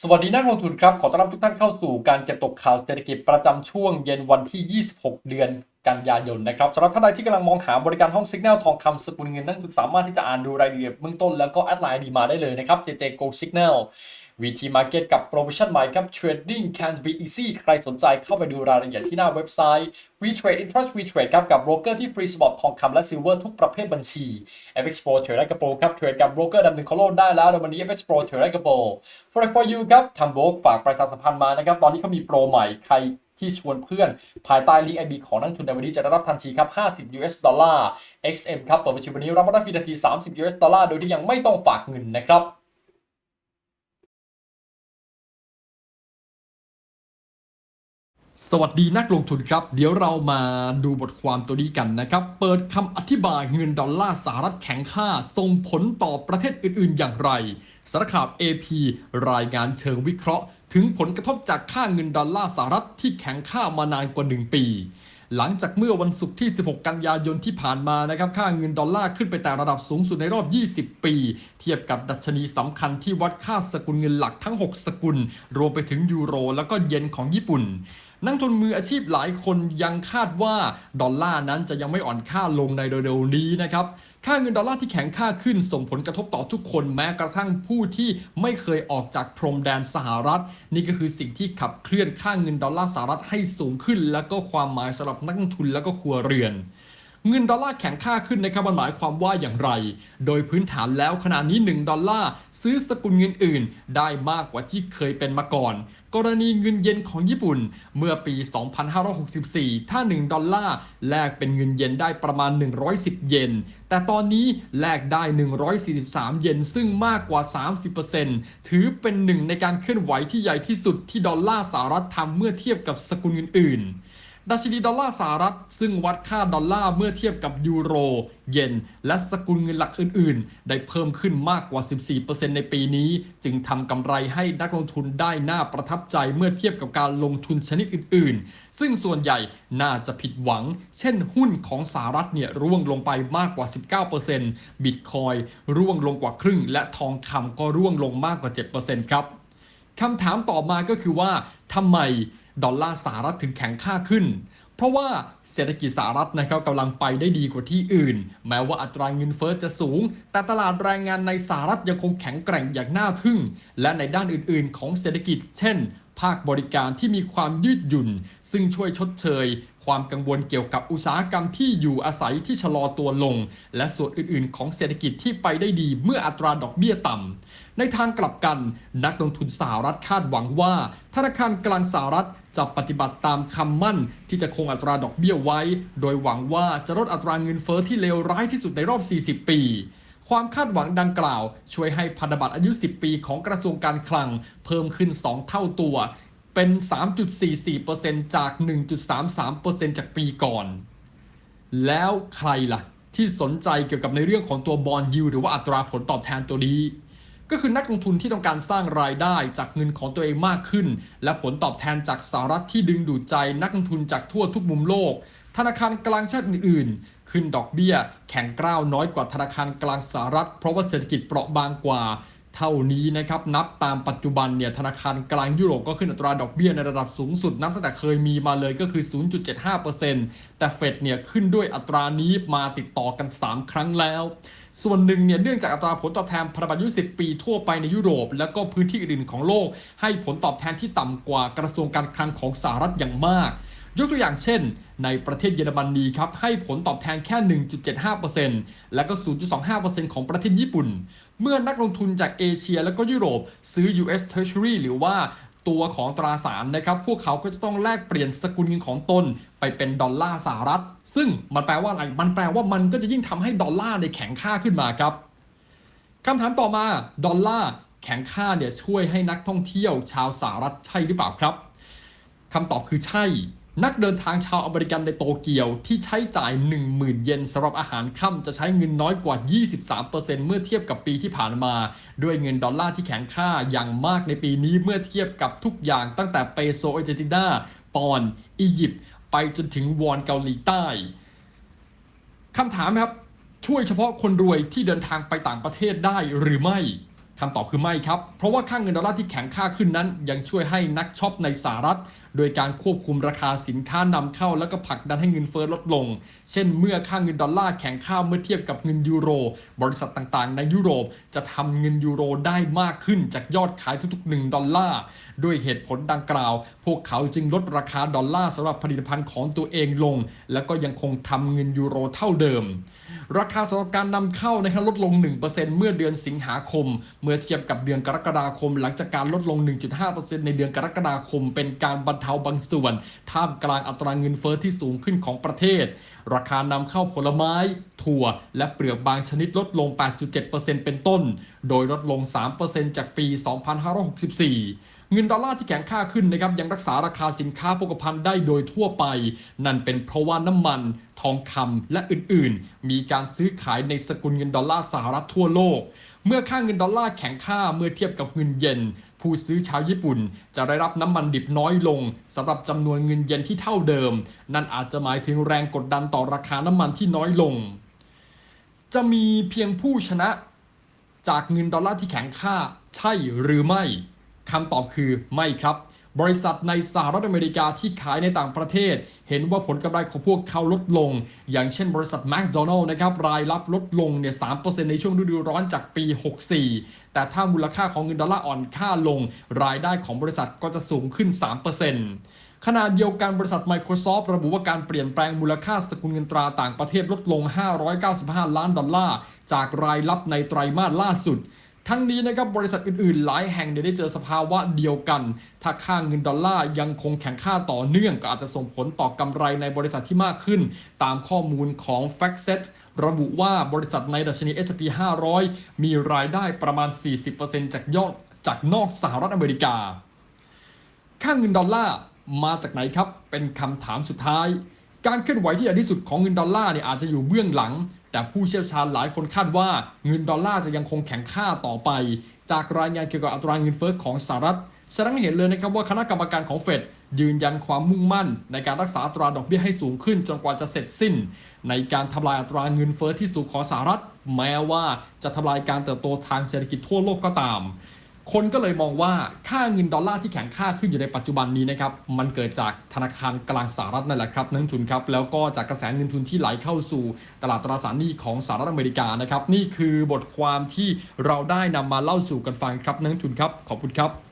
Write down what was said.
สวัสดีนักลงทุนครับ ขอต้อนรับทุกท่านเข้าสู่การเก็บตกข่าวเศรษฐกิจประจำช่วงเย็นวันที่ 26 เดือนกันยายนนะครับสำหรับท่านใดที่กำลังมองหาบริการห้องสัญญาณทองคำสกุลเงินนั่นคือสามารถที่จะอ่านดูรายละเอียดเบื้องต้นแล้วก็แอดไลน์ดีมาได้เลยนะครับ JJ Go Signal VT Market กับโปรโมชั่นใหม่ครับ Trading can be easy ใครสนใจเข้าไปดูรายละเอียดที่หน้าเว็บไซต์ WeTrade Interest WeTrade ครับกับโบรกเกอร์ที่ฟรีสปอตทองคำและซิลเวอร์ทุกประเภทบัญชี FX Pro เทรดได้กับโปรครับเทรดกับโบรกเกอร์ดำหนึ่งของโลกได้แล้วในวันนี้ FX Pro เทรดได้กับโปร For for you ครับทำโบกฝากประชาสัมพันธ์มานะครับตอนนี้เขามีโปรใหม่ใครที่ชวนเพื่อนภายใต้ลิงก์ไอบีของนักทุนในวันนี้จะได้รับทันทีครับ 50 US ดอลลาร์ XM ครับเปิดบัญชีวันนี้รับรับฟรีทันที 30 US ดอลลาร์โดยที่ยังไม่ต้องฝากเงินนะครับ สวัสดีนักลงทุนครับ เดี๋ยวเรามาดูบทความตัวนี้กันนะครับ เปิดคำอธิบายเงินดอลลาร์สหรัฐแข็งค่า ส่งผลต่อประเทศอื่น ๆ อย่างไร สารข่าว AP รายงานเชิงวิเคราะห์ ถึงผลกระทบจากค่าเงินดอลลาร์สหรัฐที่แข็งค่ามานานกว่า 1 ปี หลังจากเมื่อวันศุกร์ที่ 16 กันยายนที่ผ่านมานะครับ ค่าเงินดอลลาร์ขึ้นไปแต่ระดับสูงสุดในรอบ 20 ปี เทียบกับดัชนีสำคัญที่วัดค่าสกุลเงินหลักทั้ง 6 สกุล รวมไปถึงยูโร แล้วก็เยนของญี่ปุ่น นักทุนมืออาชีพหลายคนยังคาดว่าดอลลาร์นั้นจะยังไม่อ่อนค่าลงในเร็วๆนี้นะครับ ค่าเงินดอลลาร์ที่แข็งค่าขึ้นส่งผลกระทบต่อทุกคนแม้กระทั่งผู้ที่ไม่เคยออกจากพรมแดนสหรัฐ นี่ก็คือสิ่งที่ขับเคลื่อนค่าเงินดอลลาร์สหรัฐให้สูงขึ้น แล้วก็ความหมายสำหรับนักทุนแล้วก็ครัวเรือน เงินดอลลาร์แข็งค่าขึ้นนะครับมันหมายความว่าอย่างไร โดยพื้นฐานแล้วขณะนี้ 1 ดอลลาร์ซื้อสกุลเงินอื่น ได้มากกว่าที่เคยเป็นมาก่อน กรณีเงินเยนของญี่ปุ่น เมื่อปี 2564 ถ้า 1 ดอลลาร์แลกเป็นเงินเยนได้ประมาณ 110 เยน แต่ตอนนี้แลกได้ 143 เยน ซึ่งมากกว่า 30%ถือเป็นหนึ่งในการเคลื่อนไหวที่ใหญ่ที่สุดที่ดอลลาร์สหรัฐทำเมื่อเทียบกับสกุลเงินอื่น ดัชนีดอลลาร์สหรัฐ ซึ่งวัดค่าดอลลาร์เมื่อเทียบกับยูโร เยน และสกุลเงินหลักอื่น ๆ ได้เพิ่มขึ้นมากกว่า 14%ในปีนี้ จึงทำกำไรให้นักลงทุนได้น่าประทับใจเมื่อเทียบกับการลงทุนชนิดอื่น ๆ ซึ่งส่วนใหญ่น่าจะผิดหวัง เช่น หุ้นของสหรัฐเนี่ยร่วงลงไปมากกว่า 19%บิตคอยร่วงลงกว่าครึ่ง และทองคำก็ร่วงลงมากกว่า 7%ครับคำถามต่อมาก็คือว่าทำไม ดอลลาร์สหรัฐถึงแข็งค่าขึ้น เพราะว่าเศรษฐกิจสหรัฐนะครับกำลังไปได้ดีกว่าที่อื่น แม้ว่าอัตราเงินเฟ้อจะสูง แต่ตลาดแรงงานในสหรัฐยังคงแข็งแกร่งอย่างน่าทึ่ง และในด้านอื่นๆ ของเศรษฐกิจ เช่น ภาคบริการที่มีความยืดหยุ่น ซึ่งช่วยชดเชย ความกังวลเกี่ยวกับอุตสาหกรรมที่อยู่อาศัยที่ชะลอตัวลง และส่วนอื่นๆ ของเศรษฐกิจที่ไปได้ดีเมื่ออัตราดอกเบี้ยต่ำในทางกลับกันนักลงทุนสหรัฐคาดหวังว่า ธนาคารกลางสหรัฐ จะปฏิบัติตามคำมั่นที่จะคงอัตราดอกเบี้ยไว้ โดยหวังว่าจะลดอัตราเงินเฟอ้อที่เลวร้ายที่สุดในรอบ 40 ปี ความคาดหวังดังกล่าว ช่วยให้พันธบัตรอายุ 10 ปีของกระทรวงการคลัง เพิ่มขึ้น 2 เท่าตัว เป็น 3.44%จาก 1.33%จากปีก่อน แล้วใครล่ะ ที่สนใจเกี่ยวกับในเรื่องของตัวบอลยูหรือว่าอัตราผลตอบแทนตัวนี้ ก็คือนักลงทุนที่ต้องการสร้างรายได้จากเงินของตัวเองมากขึ้น และผลตอบแทนจากสหรัฐที่ดึงดูดใจนักลงทุนจากทั่วทุกมุมโลก ธนาคารกลางชาติอื่นๆ ขึ้นดอกเบี้ย แข็งกร้าวน้อยกว่าธนาคารกลางสหรัฐ เพราะว่าเศรษฐกิจเปราะบางกว่า เท่านี้นะครับนับตามปัจจุบันเนี่ยธนาคารกลางยุโรปก็ขึ้นอัตราดอกเบี้ยในระดับสูงสุดนับตั้งแต่เคยมีมาเลยก็คือ 0.75%แต่เฟดเนี่ยขึ้นด้วยอัตรานี้มาติดต่อกัน 3 ครั้งแล้ว ส่วนหนึ่งเนี่ยเนื่องจากอัตราผลตอบแทนพันธบัตรยุ10 ปีทั่วไปในยุโรป แล้วก็พื้นที่อื่นของโลก ให้ผลตอบแทนที่ต่ำกว่ากระทรวงการคลังของสหรัฐอย่างมาก ยกตัวอย่างเช่น ในประเทศเยอรมนีครับให้ผลตอบแทนแค่ 1.75%และก็ 0.25%ของประเทศญี่ปุ่น เมื่อนักลงทุนจากเอเชียและก็ยุโรป ซื้อ US Treasury หรือว่าตัวของตราสารนะครับ พวกเขาก็จะต้องแลกเปลี่ยนสกุลเงินของตนไปเป็นดอลลาร์สหรัฐ ซึ่งมันแปลว่าอะไร มันแปลว่ามันก็จะยิ่งทำให้ดอลลาร์ในแข็งค่าขึ้นมาครับคำถามต่อมาดอลลาร์แข็งค่าเนี่ยช่วยให้นักท่องเที่ยวชาวสหรัฐใช่หรือเปล่าครับคำตอบคือใช่ นักเดินทางชาวอเมริกันในโตเกียวที่ใช้จ่าย 10,000 เยนสำหรับอาหารค่ำจะใช้เงินน้อยกว่า 23%เมื่อเทียบกับปีที่ผ่านมา ด้วยเงินดอลลาร์ที่แข็งค่าอย่างมากในปีนี้เมื่อเทียบกับทุกอย่างตั้งแต่เปโซอาร์เจนตินา ปอน อียิปต์ไปจนถึงวอนเกาหลีใต้คำถามครับช่วยเฉพาะคนรวยที่เดินทางไปต่างประเทศได้หรือไม่ คำตอบคือไม่ครับ เพราะว่าค่าเงินดอลลาร์ที่แข็งค่าขึ้นนั้น ยังช่วยให้นักช็อปในสหรัฐ โดยการควบคุมราคาสินค้านำเข้า แล้วก็ผลักดันให้เงินเฟ้อลดลง เช่น เมื่อค่าเงินดอลลาร์แข็งค่าเมื่อเทียบกับเงินยูโร บริษัทต่างๆ ในยุโรปจะทำเงินยูโรได้มากขึ้นจากยอดขายทุกๆ 1 ดอลลาร์ด้วยเหตุผลดังกล่าว พวกเขาจึงลดราคาดอลลาร์สำหรับผลิตภัณฑ์ของตัวเองลง แล้วก็ยังคงทำเงินยูโรเท่าเดิม ราคาสำหรับการนำเข้านะครับลดลง 1%เมื่อเดือนสิงหาคม เมื่อเทียบกับเดือนกรกฎาคม หลังจากการลดลง 1.5%ในเดือนกรกฎาคม เป็นการบรรเทาบางส่วน ท่ามกลางอัตราเงินเฟ้อที่สูงขึ้นของประเทศ ราคานำเข้าผลไม้ ถั่ว และเปลือกบางชนิดลดลง 8.7%เป็นต้น โดยลดลง 3%จากปี 2564 เงินดอลลาร์ที่แข็งค่าขึ้นนะครับยังรักษาราคาสินค้าโภคภัณฑ์ได้โดยทั่วไป นั่นเป็นเพราะว่าน้ำมันทองคำและอื่นๆ มีการซื้อขายในสกุลเงินดอลลาร์สหรัฐทั่วโลก เมื่อค่าเงินดอลลาร์แข็งค่าเมื่อเทียบกับเงินเยนผู้ซื้อชาวญี่ปุ่น จะได้รับน้ำมันดิบน้อยลงสำหรับจำนวนเงินเยนที่เท่าเดิม นั่นอาจจะหมายถึงแรงกดดันต่อราคาน้ำมันที่น้อยลง จะมีเพียงผู้ชนะจากเงินดอลลาร์ที่แข็งค่าใช่หรือไม่ คำตอบคือไม่ครับ บริษัทในสหรัฐอเมริกาที่ขายในต่างประเทศ เห็นว่าผลกำไรของพวกเขาลดลง อย่างเช่นบริษัทแมคโดนัลล์นะครับรายรับลดลงเนี่ย3%ในช่วงฤดูร้อนจากปี 64 แต่ถ้ามูลค่าของเงินดอลลาร์อ่อนค่าลง รายได้ของบริษัทก็จะสูงขึ้น 3%ขณะเดียวกันบริษัท Microsoft ระบุว่าการเปลี่ยนแปลงมูลค่าสกุลเงินตราต่างประเทศลดลง 595 ล้านดอลลาร์ จากรายรับในไตรมาสล่าสุด ทั้งนี้นะครับบริษัทอื่นๆ หลายแห่งเนี่ยได้เจอสภาวะเดียวกัน ถ้าค่าเงินดอลลาร์ยังคงแข็งค่าต่อเนื่องก็อาจจะส่งผลต่อกำไรในบริษัทที่มากขึ้น ตามข้อมูลของ FactSet ระบุว่าบริษัทในดัชนี S&P 500 มีรายได้ประมาณ 40%จากยอดจากนอกสหรัฐอเมริกา ค่าเงินดอลลาร์มาจากไหนครับ เป็นคำถามสุดท้าย การเคลื่อนไหวที่ใหญ่ที่สุดของเงินดอลลาร์เนี่ยอาจจะอยู่เบื้องหลัง แต่ผู้เชี่ยวชาญหลายคนคาดว่าเงินดอลลาร์จะยังคงแข็งค่าต่อไป จากรายงานเกี่ยวกับอัตราเงินเฟ้อของสหรัฐแสดงให้เห็นเลยนะครับว่าคณะกรรมการของเฟดยืนยันความมุ่งมั่น ในการรักษาอัตราดอกเบี้ยให้สูงขึ้นจนกว่าจะเสร็จสิ้น ในการทำลายอัตราเงินเฟ้อที่สูงของสหรัฐ แม้ว่าจะทำลายการเติบโตทางเศรษฐกิจทั่วโลกก็ตาม คนก็เลยมองว่าค่าเงินดอลลาร์ที่แข็งค่าขึ้นอยู่ในปัจจุบันนี้นะครับมันเกิดจากธนาคารกลางสหรัฐนั่นแหละครับนักทุนครับแล้วก็จากกระแสเงินทุนที่ไหลเข้าสู่ตลาดตราสารหนี้ของสหรัฐอเมริกานะครับนี่คือบทความที่เราได้นำมาเล่าสู่กันฟังครับนักทุนครับขอบคุณครับ